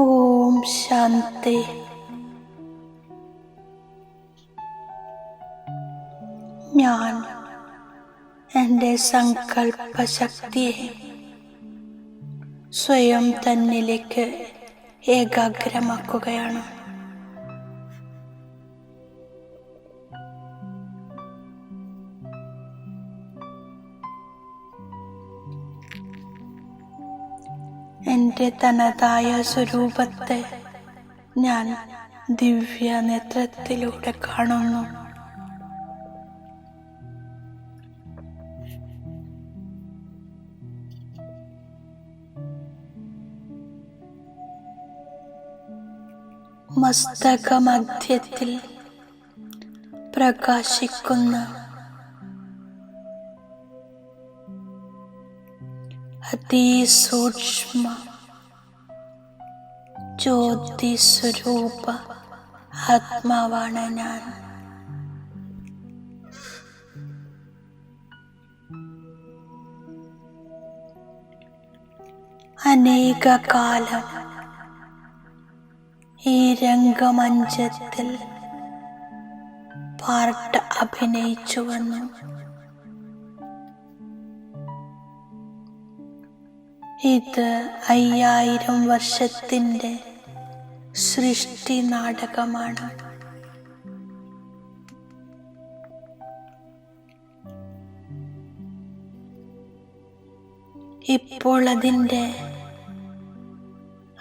ഓം ശാന്തി. ഞാൻ എന്റെ സങ്കല്പശക്തിയെ സ്വയം തന്നിലേക്ക് ഏകാഗ്രമാക്കുകയാണ്. എന്റെ തനതായ സ്വരൂപത്തെ ഞാൻ ദിവ്യ നേത്രത്തിലൂടെ കാണുന്നു. മസ്തകമധ്യത്തിൽ പ്രകാശിക്കുന്ന അതിസൂക്ഷ്മ ജ്യോതി സ്വരൂപ ആത്മാവാണ് ഞാൻ അനേക കാലം ഈ രംഗമഞ്ചത്തിൽ പാർട്ട് അഭിനയിച്ചു വന്നു ഇത് അയ്യായിരം വർഷത്തിന്റെ സൃഷ്ടി നാടകമാണ് ഇപ്പോൾ അതിന്റെ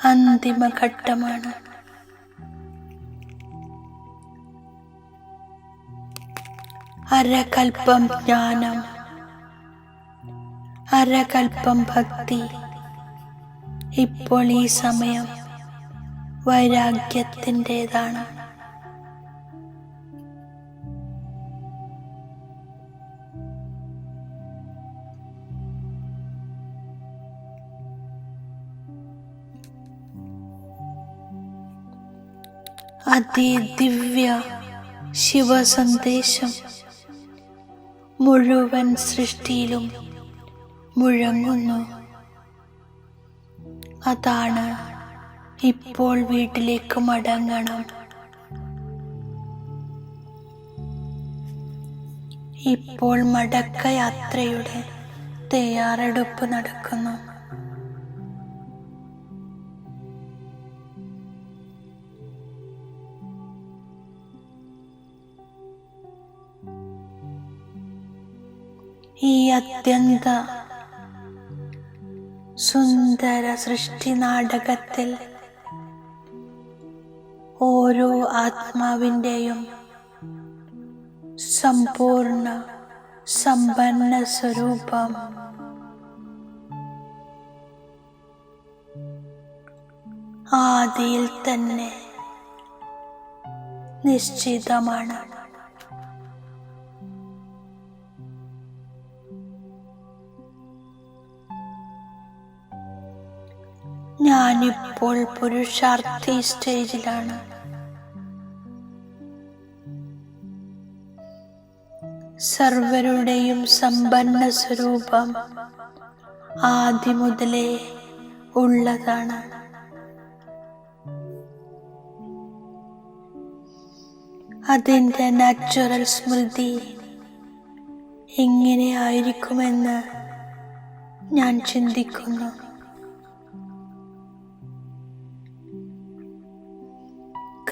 അന്തിമഘട്ടമാണ്. അരകൽപ്പം ജ്ഞാനം അരകൽപ്പം ഭക്തി ഇപ്പോൾ ഈ സമയം വൈരാഗ്യത്തിന്റെതാണ്. അതിദിവ്യ ശിവസന്ദേശം മുഴുവൻ സൃഷ്ടിയിലും മുഴങ്ങുന്നു. അതാണ് ഇപ്പോൾ വീട്ടിലേക്ക് മടങ്ങണം. ഇപ്പോൾ മടക്ക യാത്രയുടെ തയ്യാറെടുപ്പ് നടക്കുന്നു. ഈ അത്യന്ത സുന്ദര സൃഷ്ടി നാടകത്തിൽ ഓരോ ആത്മാവിന്റെയും സമ്പൂർണ സമ്പന്ന സ്വരൂപം. ആദിയിൽ തന്നെ നിശ്ചിതമാണ്. ഞാനിപ്പോൾ പുരുഷാർത്ഥി സ്റ്റേജിലാണ്. സർവരുടെയും സമ്പന്ന സ്വരൂപം ആദ്യം മുതലേ ഉള്ളതാണ്. അതിന്റെ നാച്ചുറൽ സ്മൃതി എങ്ങനെയായിരിക്കുമെന്ന് ഞാൻ ചിന്തിക്കുന്നു.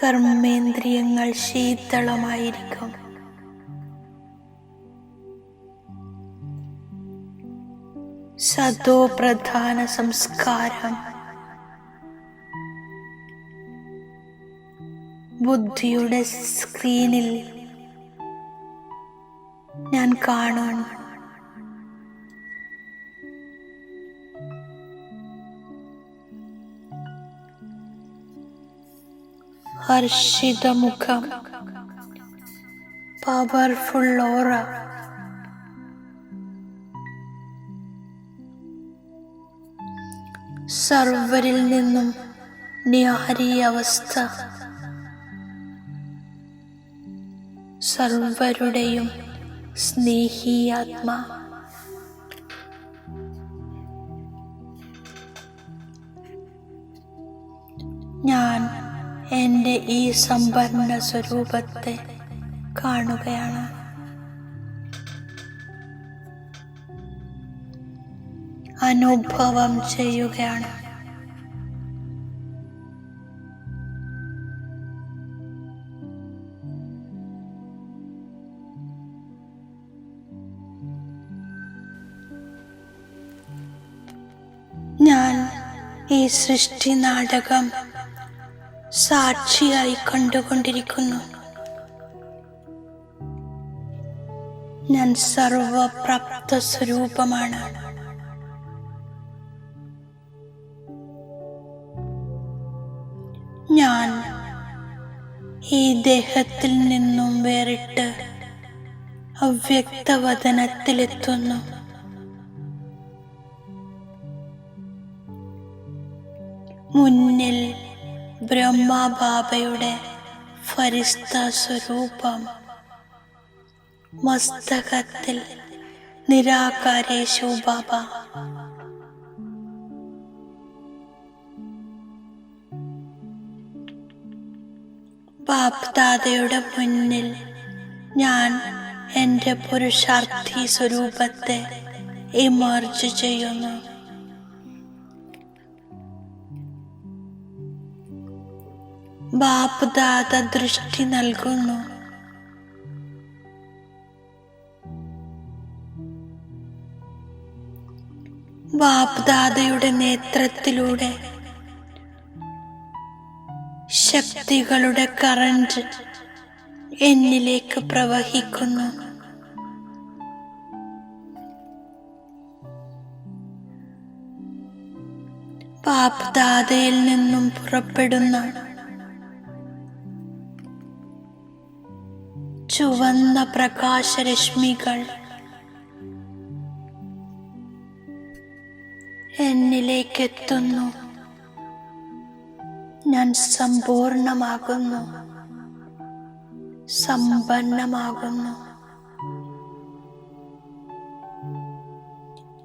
കർമ്മേന്ദ്രിയങ്ങൾ ശീതളമായിരിക്കും. സതോ പ്രധാന സംസ്കാരം. ബുദ്ധിയുടെ സ്ക്രീനിൽ ഞാൻ കാണുന്നു. ഹർഷിതമുഖം. പവർഫുൾ ഓറ. സർവരിൽ നിന്നും ന്യാരി അവസ്ഥ. സർവരുടെയും സ്നേഹിയാത്മാ. ഞാൻ എന്റെ ഈ സമ്പന്ന സ്വരൂപത്തെ കാണുകയാണ്. അനുഭവം ചെയ്യുകയാണ്. ഞാൻ ഈ സൃഷ്ടി നാടകം സാക്ഷിയായി കണ്ടുകൊണ്ടിരിക്കുന്നു. ഞാൻ സർവപ്രാപ്ത സ്വരൂപമാണ് ഞാൻ ഈ ദേഹത്തിൽ നിന്നും വേറിട്ട് അവ്യക്തവതനത്തിലെത്തുന്നു മുന്നിൽ ബ്രഹ്മബാബയുടെ ഫരിസ്ത സ്വരൂപം മസ്തകത്തിൽ നിരാകാരേശു ബാബ ബാപ്താതയുടെ മുന്നിൽ ഞാൻ എന്റെ പുരുഷാർത്ഥി സ്വരൂപത്തെ ഇമർജ് ചെയ്യുന്നു. ബാപ്ദാദ ദൃഷ്ടി നൽകുന്നു. ബാപ്ദാദയുടെ നേത്രത്തിലൂടെ ശക്തികളുടെ കറണ്ട് എന്നിലേക്ക് പ്രവഹിക്കുന്നു. ബാപ്ദാദയിൽ നിന്നും പുറപ്പെടുന്ന ചുവന്ന പ്രകാശരശ്മികൾ എന്നിലേക്കെത്തുന്നു. ഞാൻ സമ്പൂർണമാകുന്നു സമ്പന്നമാകുന്നു.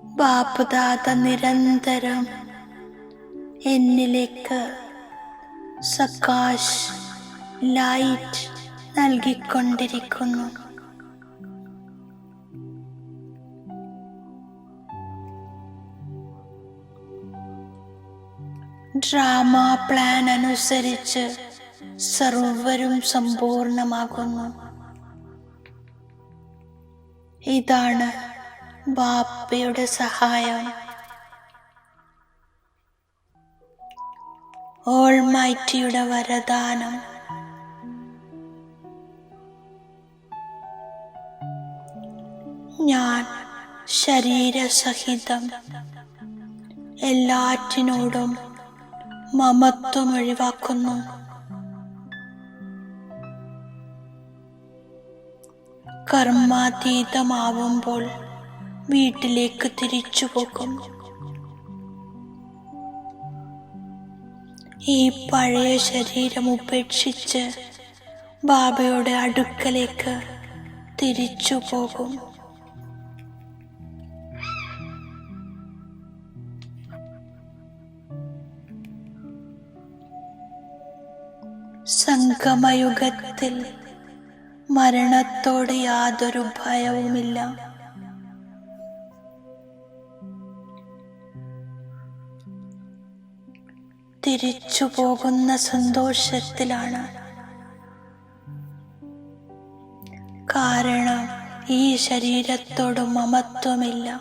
ബാപ്പുദാത നിരന്തരം എന്നിലേക്ക് സകാശ് ലൈറ്റ് നൽകിക്കൊണ്ടിരിക്കുന്നു. ഡ്രാമ പ്ലാൻ അനുസരിച്ച് സർവരും സമ്പൂർണമാകുന്നു. ഇതാണ് ബാപ്പയുടെ സഹായം. ഓൾമൈറ്റിയുടെ വരദാനം. ഞാൻ ശരീരസഹിതം എല്ലാറ്റിനോടും മമത്വം ഒഴിവാക്കുന്നു. കർമാതീതമാവുമ്പോൾ വീട്ടിലേക്ക് തിരിച്ചു പോകും. ഈ പഴയ ശരീരം ഉപേക്ഷിച്ച് ബാബയുടെ അടുക്കലേക്ക് തിരിച്ചു പോകും. സംഗമയുഗത്തിൽ മരണത്തോട് യാതൊരു ഭയവുമില്ല. തിരിച്ചു പോകുന്ന സന്തോഷത്തിലാണ്. കാരണം ഈ ശരീരത്തോട് മമത്വമില്ല.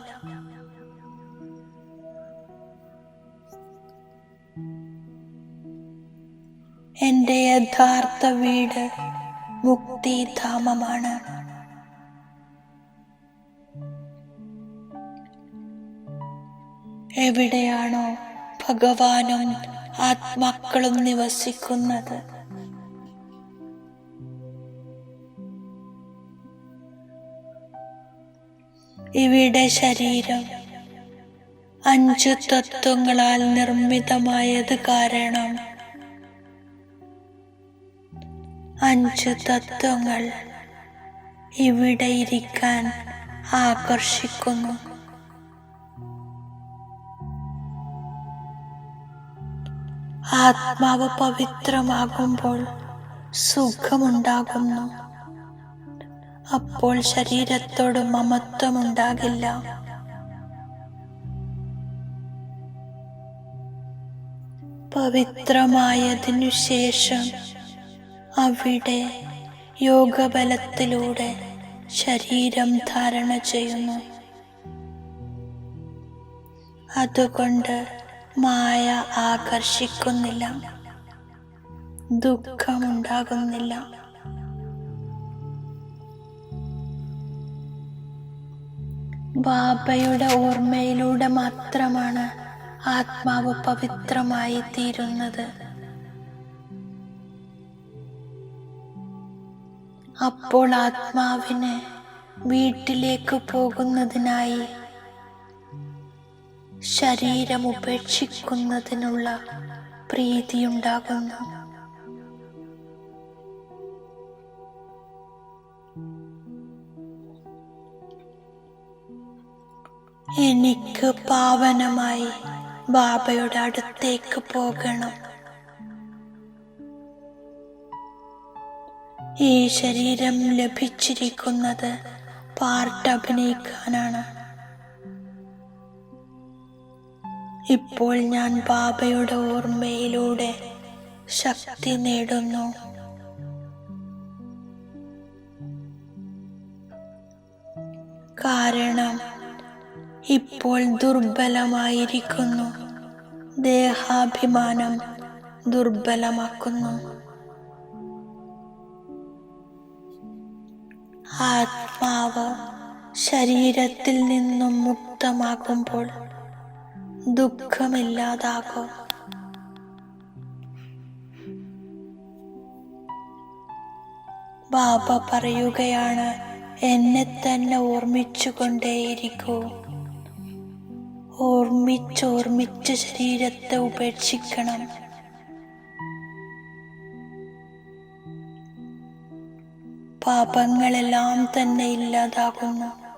എന്റെ യഥാർത്ഥ വീട് മുക്തിധാമമാണ്. എവിടെയാണോ ഭഗവാനും ആത്മാക്കളും നിവസിക്കുന്നത്? ഇവിടെ ശരീരം അഞ്ചു തത്വങ്ങളാൽ നിർമ്മിതമായത് കാരണം അഞ്ചു തത്വങ്ങൾ ഇവിടെ ആകർഷിക്കുന്നു. ആത്മാവ് പവിത്രമാകുമ്പോൾ സുഖമുണ്ടാകുന്നു. അപ്പോൾ ശരീരത്തോട് മമത്വമുണ്ടാകില്ല. പവിത്രമായതിനു ശേഷം അവിടെ യോഗബലത്തിലൂടെ ശരീരം ധാരണ ചെയ്യുന്നു. അതുകൊണ്ട് മായ ആകർഷിക്കുന്നില്ല. ദുഃഖമുണ്ടാകുന്നില്ല. ബാബയുടെ ഓർമ്മയിലൂടെ മാത്രമാണ് ആത്മാവ് പവിത്രമായി തീരുന്നത്. അപ്പോൾ ആത്മാവിന് വീട്ടിലേക്ക് പോകുന്നതിനായി ശരീരം ഉപേക്ഷിക്കുന്നതിനുള്ള പ്രീതിയുണ്ടാകുന്നു. എനിക്ക് പാവനമായി ബാബയുടെ അടുത്തേക്ക് പോകണം. ഈ ശരീരം ലഭിച്ചിരിക്കുന്നത് പാർട്ട് അഭിനയിക്കാനാണ്. ഇപ്പോൾ ഞാൻ ബാബയുടെ ഓർമ്മയിലൂടെ ശക്തി നേടുന്നു. കാരണം ഇപ്പോൾ ദുർബലമായിരിക്കുന്നു. ദേഹാഭിമാനം ദുർബലമാക്കുന്നു. ആത്മാവ് ശരീരത്തിൽ നിന്നും മുക്തമാകുമ്പോൾ ദുഃഖമില്ലാതാകും. ബാബ പറയുകയാണ് എന്നെ തന്നെ ഓർമ്മിച്ചുകൊണ്ടേയിരിക്കൂ. ഓർമ്മിച്ചോർമ്മിച്ച് ശരീരത്തെ ഉപേക്ഷിക്കണം. പാപങ്ങളെല്ലാം തന്നെ ഇല്ലാതാകുന്നു.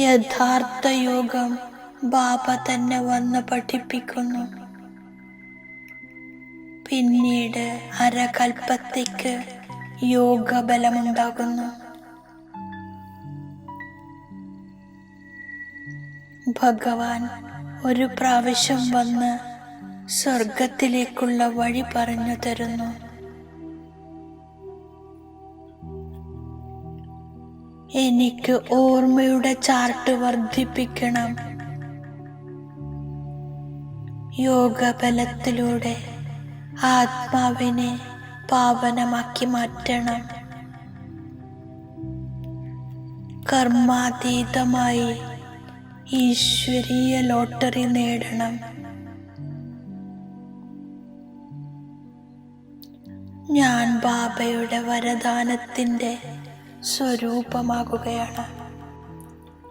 യഥാർത്ഥ യോഗം ബാബ തന്നെ വന്ന് പഠിപ്പിക്കുന്നു. പിന്നീട് അരകൽപ്പത്തേക്ക് യോഗബലമുണ്ടാകുന്നു. ഭഗവാൻ ഒരു പ്രാവശ്യം വന്ന് സ്വർഗത്തിലേക്കുള്ള വഴി പറഞ്ഞു തരുന്നു. എനിക്ക് ഓർമ്മയുടെ ചാർട്ട് വർദ്ധിപ്പിക്കണം. യോഗബലത്തിലൂടെ ആത്മാവിനെ പാവനമാക്കി മാറ്റണം. കർമാതീതമായി ഈശ്വരീയ ലോട്ടറി നേടണം. ഞാൻ ബാബയുടെ വരദാനത്തിന്റെ സ്വരൂപമാകുകയാണ്.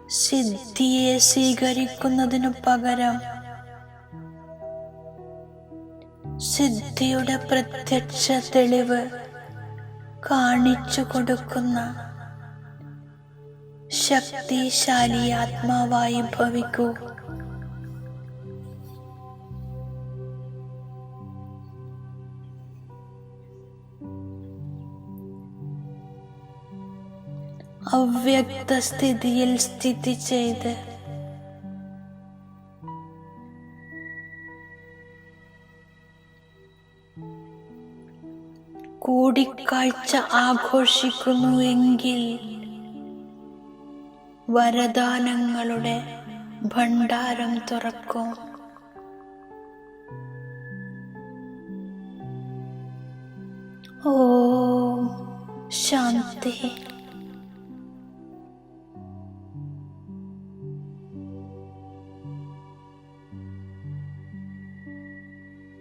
സിദ്ധിയെ സ്വീകരിക്കുന്നതിനു പകരം സിദ്ധിയുടെ പ്രത്യക്ഷ തെളിവ് കാണിച്ചു കൊടുക്കുന്ന ശക്തിശാലി ആത്മാവായി ഭവിക്കൂ. അവ്യക്ത സ്ഥിതിയിൽ സ്ഥിതി ചെയ്ത് കൂടിക്കാഴ്ച ആഘോഷിക്കുന്നു എങ്കിൽ വരദാനങ്ങളുടെ ഭണ്ഡാരം തുറക്കും. ഓ ശാന്തി.